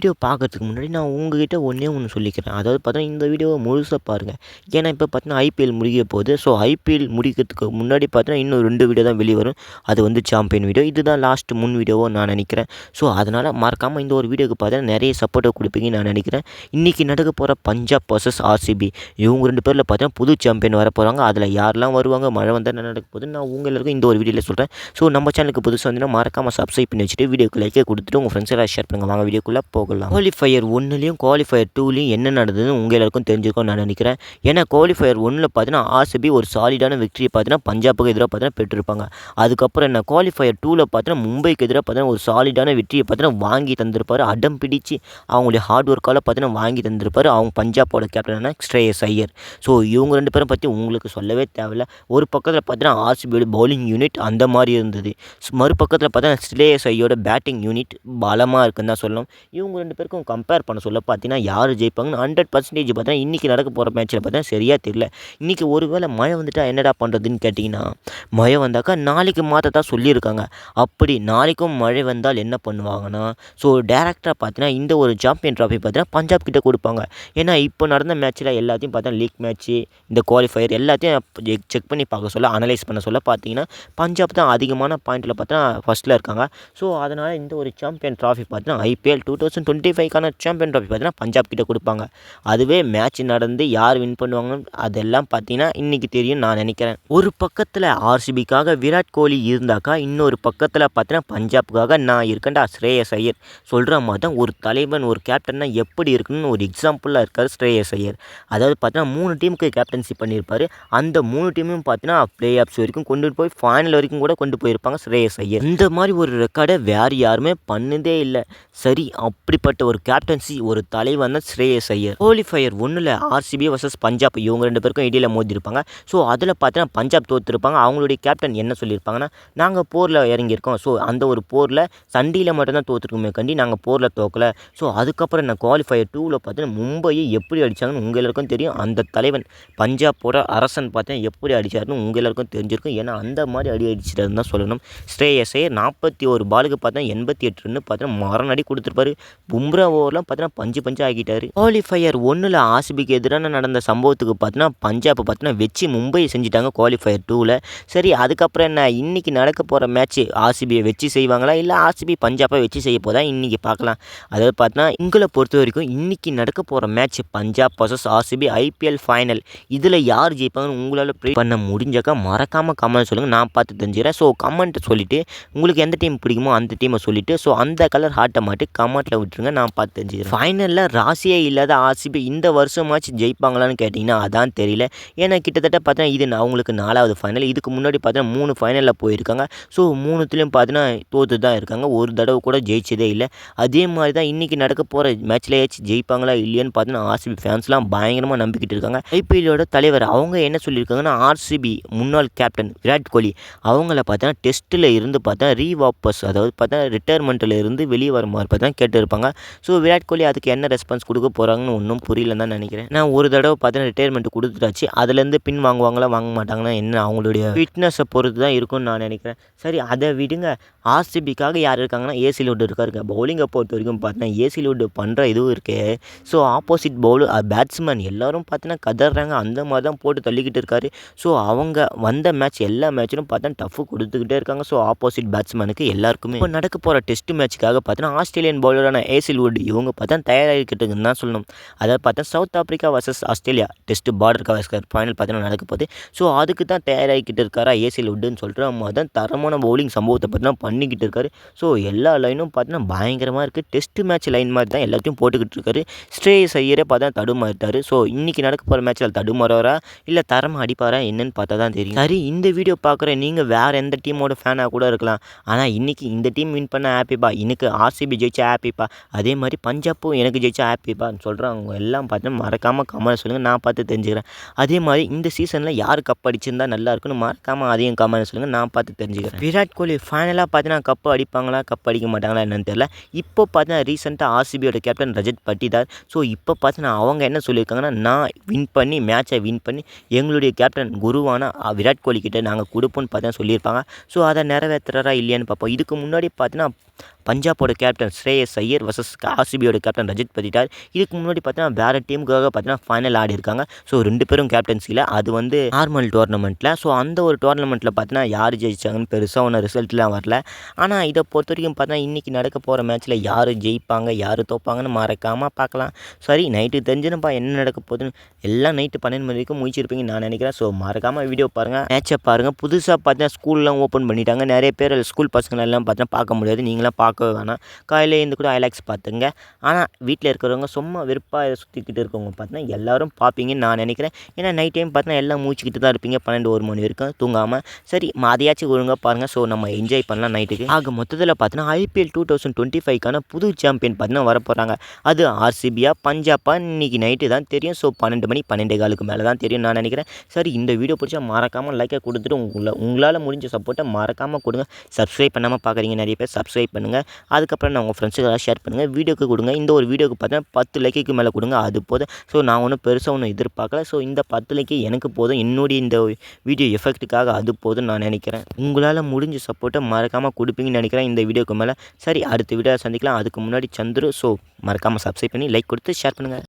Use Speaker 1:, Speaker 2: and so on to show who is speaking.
Speaker 1: Video பார்க்கறதுக்கு முன்னாடி நான் உங்ககிட்ட ஒன்றே ஒன்று சொல்லிக்கிறேன். அதாவது பார்த்தீங்கன்னா இந்த வீடியோவை முழுசாக பாருங்கள் ஏன்னா இப்போ பார்த்தீங்கன்னா ஐபிஎல் முடிய போகுது. ஸோ ஐபிஎல் முடிக்கிறதுக்கு முன்னாடி பார்த்தீங்கன்னா இன்னும் ரெண்டு வீடியோ தான் வெளியே வரும். அது வந்து சாம்பியன் வீடியோ. இதுதான் லாஸ்ட் முன் வீடியோவோ நான் நினைக்கிறேன். ஸோ அதனால் மறக்காமல் இந்த ஒரு வீடியோக்கு பார்த்தீங்கன்னா நிறைய சப்போர்ட்டை கொடுப்பீங்கன்னு நான் நினைக்கிறேன். இன்றைக்கி நடக்க போகிற பஞ்சாப் வர்சஸ் ஆர்சிபி இவங்க ரெண்டு பேரில் பார்த்தீங்கன்னா புது சாம்பியன் வர போகிறாங்க அதில் யாரெல்லாம் வருவாங்க மழை வந்தால் என்ன நடக்க போகுது நான் உங்கள் எல்லாருக்கும் இந்த ஒரு வீடியோவில் சொல்கிறேன் ஸோ நம்ம சேனலுக்கு புதுசாக வந்தீங்கன்னா மறக்காமல் சப்ஸ்கிரைப் பண்ணி வச்சுட்டு வீடியோக்கு லைக்கே கொடுத்துட்டு உங்கள் ஃப்ரெண்ட்ஸ் எல்லாம் ஷேர் பண்ணுங்கள் வாங்க வீடியோக்குள்ளே கொள்ளலாம் குவாலிஃபயர் ஒன்றுலையும் குவாலிஃபயர் டூலையும் என்ன நடந்ததுன்னு உங்கள் எல்லாருக்கும் தெரிஞ்சிருக்கும் நான் நினைக்கிறேன். ஏன்னா குவாலிஃபயர் ஒன்றில் பார்த்தீங்கன்னா ஆர்சிபி ஒரு சாலிடான வெற்றியை பார்த்தீங்கன்னா பஞ்சாபுக்கு எதிராக பார்த்தீங்கன்னா பெற்றிருப்பாங்க. அதுக்கப்புறம் என்ன குவாலிஃபயர் டூவில் பார்த்தீங்கன்னா மும்பைக்கு எதிராக பார்த்தீங்கன்னா ஒரு சாலிடான வெற்றியை பார்த்தீங்கன்னா வாங்கி தந்திருப்பார். அடம் பிடிச்சு அவங்களுடைய ஹார்ட் ஒர்க்கால் பார்த்தீங்கன்னா வாங்கி தந்திருப்பார். அவங்க பஞ்சாபோட கேப்டனான ஸ்ரேயஸ் ஐயர். ஸோ இவங்க ரெண்டு பேரும் பற்றி உங்களுக்கு சொல்லவே தேவையில்ல. ஒரு பக்கத்தில் பார்த்தீங்கன்னா ஆர்சிபியோட பவுலிங் யூனிட் அந்த மாதிரி இருந்தது. ஸ் மறுபக்கத்தில் பார்த்தீங்கன்னா ஸ்ரேயஸ் ஐயோட பேட்டிங் யூனிட் பலமாக இருக்குன்னு தான் சொல்லணும். இவங்க ரெண்டு பேருக்கும் கம்பேர் பண்ண சொல்ல பார்த்தீங்கன்னா யார் ஜெயிப்பாங்கன்னு ஹண்ட்ரட் பர்சன்டேஜ் பார்த்தீங்கன்னா இன்றைக்கி நடக்க போகிற மேட்ச்சில் பார்த்தீங்கன்னா சரியாக தெரியல. இன்றைக்கி ஒருவேளை மழை வந்துட்டால் என்னடா பண்ணுறதுன்னு கேட்டிங்கன்னா மழை வந்தாக்கா நாளைக்கு மாற்றத்தான் சொல்லியிருக்காங்க. அப்படி நாளைக்கும் மழை வந்தால் என்ன பண்ணுவாங்கன்னா ஸோ டேரெக்டாக பார்த்தீங்கன்னா இந்த ஒரு சாம்பியன் ட்ராஃபி பார்த்தீங்கன்னா பஞ்சாப் கிட்டே கொடுப்பாங்க. ஏன்னா இப்போ நடந்த மேட்ச்சில் எல்லாத்தையும் பார்த்தா லீக் மேட்ச்சு இந்த குவாலிஃபயர் எல்லாத்தையும் செக் பண்ணி பார்க்க சொல்ல அனலைஸ் பண்ண சொல்ல பார்த்தீங்கன்னா பஞ்சாப் தான் அதிகமான பாயிண்ட்டில் பார்த்தா ஃபஸ்ட்டில் இருக்காங்க. ஸோ அதனால் இந்த ஒரு சாம்பியன் ட்ராஃபி பார்த்தீங்கன்னா ஐபிஎல் டூ தௌசண்ட் டுவெண்ட்டி ஃபைவ்க்கான சாம்பியன் ட்ராஃபி பார்த்தீங்கன்னா பஞ்சாப் கிட்ட கொடுப்பாங்க. அதுவே மேட்ச் நடந்து யார் வின் பண்ணுவாங்கன்னு அதெல்லாம் பார்த்தீங்கன்னா இன்றைக்கி தெரியும் நான் நினைக்கிறேன். ஒரு பக்கத்தில் ஆர்சிபிக்காக விராட் கோலி இருந்தாக்கா இன்னொரு பக்கத்தில் பார்த்தீங்கன்னா பஞ்சாப்புக்காக நான் இருக்கேன்டா ஸ்ரேயஸ் ஐயர். சொல்கிற மாதிரி தான் ஒரு தலைவன் ஒரு கேப்டன்னா எப்படி இருக்குன்னு ஒரு எக்ஸாம்பிளாக இருக்கார் ஸ்ரேயஸ் ஐயர். அதாவது பார்த்தீங்கன்னா மூணு டீமுக்கு கேப்டன்சி பண்ணியிருப்பார். அந்த மூணு டீமும் பார்த்தீங்கன்னா ப்ளே ஆஃப்ஸ் வரைக்கும் கொண்டு போய் ஃபைனல் வரைக்கும் கூட கொண்டு போயிருப்பாங்க ஸ்ரேயஸ் ஐயர். இந்த மாதிரி ஒரு ரெக்கார்டை வேறு யாருமே பண்ணதே இல்லை. சரி அப்படி அப்படிப்பட்ட ஒரு கேப்டன்சி ஒரு தலைவன் தான் ஸ்ரேயஸ் ஐயர். குவாலிஃபயர் ஒன்றில் ஆர்சிபி வர்சஸ் பஞ்சாப் இவங்க ரெண்டு பேருக்கும் இடையில மோதிருப்பாங்க ஸோ அதில் பார்த்தீங்கன்னா பஞ்சாப் தோற்றுருப்பாங்க அவங்களுடைய கேப்டன் என்ன சொல்லியிருப்பாங்கன்னா நாங்கள் போரில் இறங்கியிருக்கோம். ஸோ அந்த ஒரு போரில் சண்டியில் மட்டும்தான் தோற்றுருக்குமே கண்டி நாங்கள் போரில் தோக்கலை. ஸோ அதுக்கப்புறம் என்ன குவாலிஃபயர் டூவில் பார்த்தீங்கன்னா மும்பையை எப்படி அடித்தாங்கன்னு உங்கள் எல்லாருக்கும் தெரியும். அந்த தலைவன் பஞ்சாப்போட அரசன் பார்த்தீங்கன்னா எப்படி அடித்தாருன்னு உங்கள் எல்லாருக்கும் தெரிஞ்சிருக்கும். ஏன்னா அந்த மாதிரி அடி அடிச்சிட்டாருன்னு தான் சொல்லணும். ஸ்ரேயஸே நாற்பத்தி ஒரு பாலுக்கு பார்த்தா எண்பத்தி எட்டு ரன்னு பார்த்தீங்கன்னா மரணடி கொடுத்துருப்பாரு. பும்ரா ஓவர்லாம் பார்த்தீங்கன்னா பஞ்சு பஞ்சு ஆகிட்டாரு. குவாலிஃபயர் ஒன்றில் ஆசிபிக்கு எதிரான நடந்த சம்பவத்துக்கு பார்த்தீங்கன்னா பஞ்சாப் பார்த்தீங்கன்னா வச்சு மும்பை செஞ்சுட்டாங்க குவாலிஃபயர் டூவில் சரி அதுக்கப்புறம் என்ன? இன்றைக்கி நடக்க போகிற மேட்ச்சு ஆர்சிபியை வச்சு செய்வாங்களா? இல்லை ஆர்சிபி பஞ்சாப்பை வச்சு செய்ய போதா? இன்றைக்கி பார்க்கலாம் அதாவது பார்த்தீங்கன்னா உங்களை பொறுத்த வரைக்கும் இன்றைக்கி நடக்க போகிற match Punjab versus RCB IPL final இதில் யார் ஜெயிப்பாங்கன்னு உங்களால் ப்ரே பண்ண முடிஞ்சாக்கா மறக்காமல் கமெண்ட் சொல்லுங்கள் நான் பார்த்து தெரிஞ்சுக்கிறேன். ஸோ கமெண்ட்டை சொல்லிவிட்டு உங்களுக்கு எந்த டீம் பிடிக்குமோ அந்த டீமை சொல்லிவிட்டு ஸோ அந்த கலர் ஹார்ட்டை மாட்டி கமெண்ட்டில் விட்டுருங்க. நான் பார்த்து தெரிஞ்சுக்கிறேன். ஃபைனலில் ராசியே இல்லாத ஆர்சிபி இந்த வருஷமாச்சு ஜெயிப்பாங்களான்னு கேட்டிங்கன்னா அதான் தெரியல. ஏன்னா கிட்டத்தட்ட பார்த்தீங்கன்னா இது அவங்களுக்கு நாலாவது ஃபைனல் இதுக்கு முன்னாடி பார்த்தீங்கன்னா மூணு ஃபைனலில் போயிருக்காங்க. ஸோ மூணுத்துலேயும் பார்த்தீங்கன்னா தோற்று தான் இருக்காங்க. ஒரு தடவை கூட ஜெயிச்சதே இல்லை. அதே மாதிரி தான் இன்றைக்கி நடக்க போகிற மேட்ச்லேயாச்சும் ஜெயிப்பாங்களா இல்லையான்னு பார்த்தீங்கன்னா ஆர்சிபி ஃபேன்ஸ்லாம் பயங்கரமாக நம்பிக்கிட்டு இருக்காங்க. ஐபிஎல்லோட தலைவர் அவங்க என்ன சொல்லியிருக்காங்கன்னா ஆர்சிபி முன்னாள் கேப்டன் விராட் கோலி அவங்கள பார்த்தீங்கன்னா டெஸ்ட்டில் இருந்து பார்த்தா ரீவாப்பஸ் அதாவது பார்த்தா ரிட்டையர்மெண்ட்டில் இருந்து வெளியே வர மாதிரி பார்த்தா கேட்டிருப்பாங்க. ஸோ விராட் கோலி அதுக்கு என்ன ரெஸ்பான்ஸ் கொடுக்க போகிறாங்கன்னு ஒன்றும் புரியலன்னு தான் நினைக்கிறேன். நான் ஒரு தடவை பார்த்தீங்கன்னா ரிட்டையர்மெண்ட் கொடுத்துட்டாச்சு அதுலேருந்து பின் வாங்குவாங்களா வாங்க மாட்டாங்கன்னா என்ன அவங்களுடைய ஃபிட்னஸை பொறுத்து தான் இருக்கும்னு நான் நினைக்கிறேன். சரி அதை விடுங்க. ஆர்சிபிக்காக யார் இருக்காங்கன்னா ஏசி லோடு இருக்காருங்க பவுலிங்கை பொறுத்த வரைக்கும் பார்த்தீங்கன்னா ஏசி லோடு பண்ணுற இதுவும் இருக்கே. ஸோ ஆப்போசிட் பவுலு பேட்ஸ்மேன் எல்லோரும் பார்த்தீங்கன்னா கதறாங்க. அந்த மாதிரி தான் போட்டு தள்ளிக்கிட்டு இருக்காரு. ஸோ அவங்க வந்த மேட்ச் எல்லா மேட்சிலும் பார்த்தா டஃப் கொடுத்துக்கிட்டே இருக்காங்க. ஸோ ஆப்போசிட் பேட்ஸ்மேனுக்கு எல்லாருக்குமே. இப்போ நடக்க போகிற டெஸ்ட் மேட்ச்சுக்காக பார்த்தீங்கன்னா ஆஸ்திரேலியன் பவுலரான ஏ வுட் இவங்க பார்த்தா தயாராகிக்கிட்டுன்னு தான் சொல்லணும். அதாவது பார்த்தா south Africa versus Australia. Test Border Gavaskar final பார்த்தீங்கன்னா நடக்க போகுது. ஸோ அதுக்கு தான் தயாராகிக்கிட்டு இருக்காரா ஏசில் வுட்டுன்னு சொல்லிட்டு மாதிரி தான் தரமான பவுலிங் சம்பவத்தை பார்த்தீங்கன்னா பண்ணிக்கிட்டு இருக்காரு. ஸோ எல்லா லைனும் பார்த்தீங்கன்னா பயங்கரமாக இருக்குது டெஸ்ட் மேட்ச் லைன் மாதிரி தான் எல்லாத்தையும் போட்டுக்கிட்டு இருக்காரு. ஸ்ட்ரே ஐயரே பார்த்தா தடுமாறிட்டார். ஸோ இன்றைக்கி நடக்க போகிற மேட்ச்சில் தடுமாறாரா இல்லை தரமாக அடிப்பாரா? என்னன்னு பார்த்தா தான் தெரியும். சரி இந்த வீடியோ பார்க்குற நீங்கள் வேறு எந்த டீமோட ஃபேனாக கூட இருக்கலாம். ஆனால் இன்றைக்கி இந்த டீம் வின் பண்ண ஹாப்பிப்பா எனக்கு ஆர்சிபி ஜெயிச்சா ஹாப்பிப்பா அதே மாதிரி பஞ்சாப்பும் எனக்கு ஜெயிச்சா ஹாப்பிப்பான்னு சொல்கிறவங்க எல்லாம் பார்த்து மறக்காமல் கமெண்ட் சொல்லுங்கள் நான் பார்த்து தெரிஞ்சுக்கிறேன். அதே மாதிரி இந்த சீசனில் யார் கப் அடிச்சிருந்தா நல்லா இருக்குன்னு மறக்காமல் அதையும் கமெண்ட் சொல்லுங்கள் நான் பார்த்து தெரிஞ்சுக்கிறேன். விராட் கோலி ஃபைனலாக பார்த்தீங்கன்னா கப்பு அடிப்பாங்களா கப் அடிக்க மாட்டாங்களா என்னன்னு தெரியல. இப்போ பார்த்தீங்கன்னா ரீசெண்டாக ஆர்சிபியோட கேப்டன் ரஜத் பட்டிதார். ஸோ இப்போ பார்த்தீங்கன்னா அவங்க என்ன சொல்லியிருக்காங்கன்னா நான் வின் பண்ணி மேட்சை வின் பண்ணி எங்களுடைய கேப்டன் குருவான விராட் கோலி கிட்டே நாங்கள் கொடுப்போம்னு பார்த்தா சொல்லியிருப்பாங்க. ஸோ அதை நிறைவேற்றுறாரா இல்லையான்னு பார்ப்போம். இதுக்கு முன்னாடி பார்த்தீங்கன்னா பஞ்சாபோட கேப்டன் ஸ்ரேயஸ் ஐயர் வர்சஸ் ஆர்சிபியோட கேப்டன் ரஜித் பதிட்டார். இதுக்கு முன்னாடி பார்த்தீங்கன்னா வேறு டீமுக்காக பார்த்தீங்கன்னா ஃபைனல் ஆடி இருக்காங்க. ஸோ ரெண்டு பேரும் கேப்டன்சியில் அது வந்து நார்மல் டோர்னமெண்ட்டில் ஸோ அந்த ஒரு டோர்னமெண்ட்டில் பார்த்தீங்கன்னா யார் ஜெயிச்சாங்கன்னு பெருசாக ஒன்றும் ரிசல்ட்லாம் வரல. ஆனால் இதை பொறுத்த வரைக்கும் பார்த்தீங்கன்னா இன்றைக்கி நடக்க போகிற மேட்ச்சில் யார் ஜெயிப்பாங்க யார் தோப்பாங்கன்னு மறக்காமல் பார்க்கலாம் சரி நைட்டு தெரிஞ்சுனப்பா என்ன நடக்க போகுதுன்னு. எல்லாம் நைட்டு பன்னெண்டு மணி வரைக்கும் முடிச்சிருப்பீங்கன்னு நான் நினைக்கிறேன். ஸோ மறக்காமல் வீடியோ பாருங்கள் மேட்சை பாருங்கள் புதுசாக பார்த்தீங்கன்னா ஸ்கூல்லாம் ஓப்பன் பண்ணிட்டாங்க. நிறைய பேர் ஸ்கூல் பசங்களெல்லாம் பார்த்தீங்கன்னா பார்க்க முடியாது. நீங்களாம் பார்க்க பார்க்கவே வேணாம். காலையில் இருந்து கூட ஐலாக்ஸ் பார்த்துங்க. ஆனால் வீட்டில் இருக்கிறவங்க சும்மா வெறுப்பாக சுற்றிக்கிட்டு இருக்கவங்க பார்த்தீங்கன்னா எல்லாரும் பார்ப்பீங்கன்னு நான் நினைக்கிறேன். ஏன்னா நைட் டைம் பார்த்தீங்கன்னா எல்லாம் மூச்சுக்கிட்டு தான் இருப்பீங்க. பன்னெண்டு ஒரு மணி வரைக்கும் தூங்காமல் சரி அதையாச்சும் ஒழுங்காக பாருங்கள் ஸோ நம்ம என்ஜாய் பண்ணலாம் நைட்டுக்கு ஆக மொத்தத்தில் பார்த்தீங்கன்னா ஐபிஎல் டூ தௌசண்ட் டுவெண்ட்டி ஃபைவ்க்கான புது சாம்பியன் பார்த்தீங்கன்னா வர போகிறாங்க அது ஆர்சிபியா பஞ்சாப்பா இன்றைக்கி நைட்டு தான் தெரியும். ஸோ பன்னெண்டு மணி பன்னெண்டு காலுக்கு மேலே தான் தெரியும் நான் நினைக்கிறேன். சரி இந்த வீடியோ பிடிச்சா மறக்காமல் லைக்கை கொடுத்துட்டு உங்களை உங்களால் முடிஞ்ச சப்போர்ட்டை மறக்காமல் கொடுங்க. சப்ஸ்கிரைப் பண்ணாமல் பார்க்குறீங்க நிறைய பேர் சப்ஸ்கிரைப் பண்ணுங்கள் அதுக்கப்புறம் நான் உங்கள் ஃப்ரெண்ட்ஸுக்கெல்லாம் ஷேர் பண்ணுங்கள் வீடியோக்கு கொடுங்க. இந்த ஒரு வீடியோக்கு பார்த்தீங்கன்னா பத்து லைக்குக்கு மேலே கொடுங்க. அது போதும். ஸோ நான் ஒன்றும் பெருசாக ஒன்றும் எதிர்பார்க்கல. ஸோ இந்த பத்து லைக்கு எனக்கு போதும். என்னுடைய இந்த வீடியோ எஃபெக்ட்டுக்காக அது போதும் நான் நினைக்கிறேன். உங்களால் முடிஞ்ச சப்போர்ட்டை மறக்காமல் கொடுப்பீங்கன்னு நினைக்கிறேன் இந்த வீடியோக்கு மேலே. சரி அடுத்த வீடியோ சந்திக்கலாம். அதுக்கு முன்னாடி சந்துரு. ஸோ மறக்காமல் சப்ஸ்கிரைப் பண்ணி லைக் கொடுத்து ஷேர் பண்ணுங்கள்